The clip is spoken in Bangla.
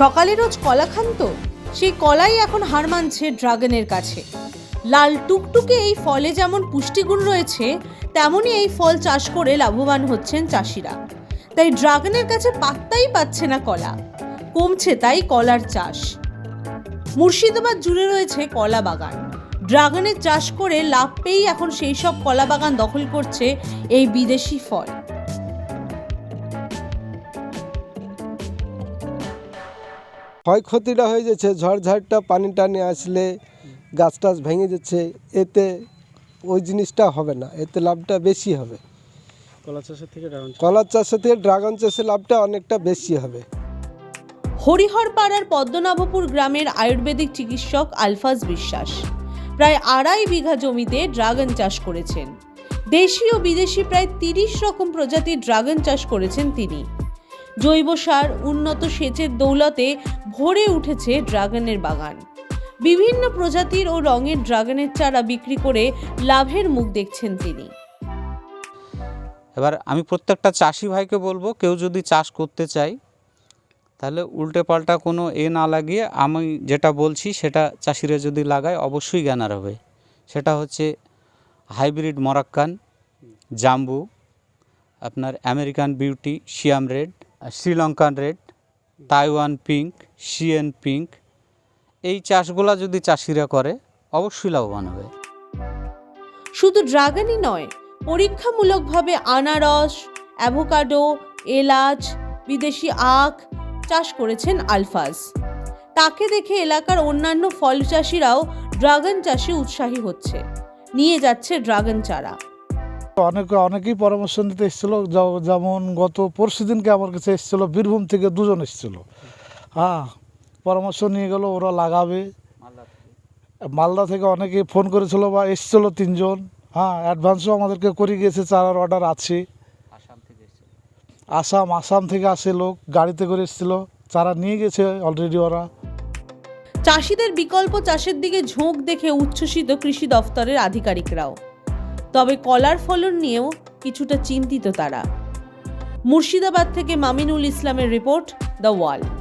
সকালে রোজ কলা খান তো? সেই কলাই এখন হার মানছে ড্রাগনের কাছে। লাল টুকটুকে এই ফলে যেমন পুষ্টিগুণ রয়েছে, তেমনই এই ফল চাষ করে লাভবান হচ্ছেন চাষিরা। তাই ড্রাগনের কাছে পাত্তাই পাচ্ছে না কলা। কমছে তাই কলার চাষ। মুর্শিদাবাদ জুড়ে রয়েছে কলা বাগান। ড্রাগনের চাষ করে লাভ পেয়েই এখন সেই সব কলা বাগান দখল করছে এই বিদেশি ফল। ক্ষয়ক্ষতিটা হয়ে যাচ্ছে ঝড়ঝাড়টা পানি টানি আসলে গাছ টাছ ভেঙে যাচ্ছে এতে ওই জিনিসটা হবে না এতে লাভটা বেশি হবে। কলা চাষের থেকে ড্রাগন চাষ? চাষের থেকে ড্রাগন চাষের লাভটা অনেকটা বেশি হবে। হরিহরপাড়ার পদ্মনাভপুর গ্রামের আয়ুর্বেদিক চিকিৎসক আলফাজ বিশ্বাস প্রায় আড়াই বিঘা জমিতে ড্রাগন চাষ করেছেন। দেশি ও বিদেশি প্রায় তিরিশ রকম প্রজাতির ড্রাগন চাষ করেছেন তিনি। জৈব সার, উন্নত সেচের দৌলতে ভরে উঠেছে ড্রাগনের বাগান। বিভিন্ন প্রজাতির ও রঙের ড্রাগনের চারা বিক্রি করে লাভের মুখ দেখছেন তিনি। এবার আমি প্রত্যেকটা চাষি ভাইকে বলব, কেউ যদি চাষ করতে চায়, তাহলে উল্টে পাল্টা কোনো এ না লাগিয়ে আমি যেটা বলছি, সেটা চাষিরা যদি লাগায়, অবশ্যই জ্ঞানার হবে। সেটা হচ্ছে হাইব্রিড মরাক্কান, জাম্বু, আপনার American beauty, Siam red Sri Lankan red, Taiwan pink C N pink, এই চাষগুলা যদি চাষিরা করে, অবশ্যই লাভবান হবে। শুধু ড্রাগনই নয়, পরীক্ষামূলকভাবে আনারস, অ্যাভোকাডো, এলাচ, বিদেশি আখ চাষ করেছেন আলফাজ। তাকে দেখে এলাকার অন্যান্য ফল চাষিরাও ড্রাগন চাষে উৎসাহী হচ্ছে। নিয়ে যাচ্ছে ড্রাগন চারা। অনেকে অনেকেই পরামর্শ নিতে এসেছিল যেমন গত পরশু দিনকে আমার কাছে এসেছিল বীরভূম থেকে দুজন এসেছিল। হ্যাঁ পরামর্শ নিয়ে গেল ওরা লাগাবে। মালদা থেকে। অনেকে ফোন করেছিল বা এসেছিল তিনজন। হ্যাঁ অ্যাডভান্সও আমাদেরকে করে গিয়েছে চারার অর্ডার আছে। আসাম আসাম থেকে আসে লোক গাড়িতে করে এসেছিল চারা নিয়ে গেছে অলরেডি ওরা। চাষিদের বিকল্প চাষের দিকে ঝোঁক দেখে উচ্ছ্বসিত কৃষি দফতরের আধিকারিকরাও। তবে কলার ফলন নিয়েও কিছুটা চিন্তিত তারা। মুর্শিদাবাদ থেকে মামিনুল ইসলামের রিপোর্ট দ্য ওয়াল